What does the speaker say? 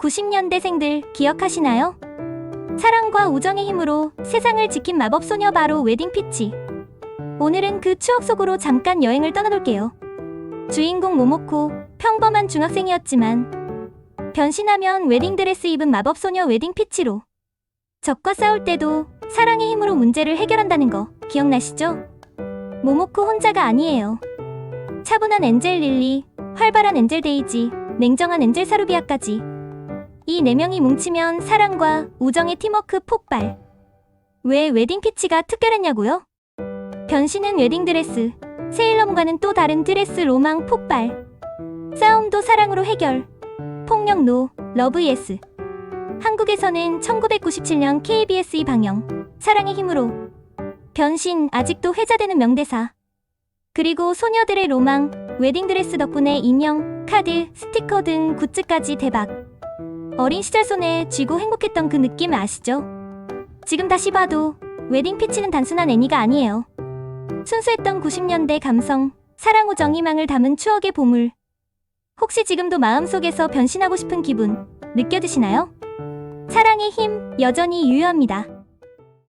90년대생들 기억하시나요? 사랑과 우정의 힘으로 세상을 지킨 마법 소녀 바로 웨딩 피치. 오늘은 그 추억 속으로 잠깐 여행을 떠나볼게요. 주인공 모모코 평범한 중학생이었지만 변신하면 웨딩드레스 입은 마법 소녀 웨딩 피치로 적과 싸울 때도 사랑의 힘으로 문제를 해결한다는 거 기억나시죠? 모모코 혼자가 아니에요. 차분한 엔젤 릴리, 활발한 엔젤 데이지, 냉정한 엔젤 사루비아까지 이 네 명이 뭉치면 사랑과 우정의 팀워크 폭발. 왜 웨딩 피치가 특별했냐고요? 변신은 웨딩 드레스, 세일러문과는 또 다른 드레스 로망 폭발. 싸움도 사랑으로 해결. 폭력 노, 러브 예스. 한국에서는 1997년 KBS 방영 사랑의 힘으로 변신 아직도 회자되는 명대사. 그리고 소녀들의 로망, 웨딩드레스 덕분에 인형, 카드, 스티커 등 굿즈까지 대박. 어린 시절 손에 쥐고 행복했던 그 느낌 아시죠? 지금 다시 봐도 웨딩 피치는 단순한 애니가 아니에요. 순수했던 90년대 감성, 사랑 우정 희망을 담은 추억의 보물. 혹시 지금도 마음속에서 변신하고 싶은 기분 느껴지시나요? 사랑의 힘 여전히 유효합니다.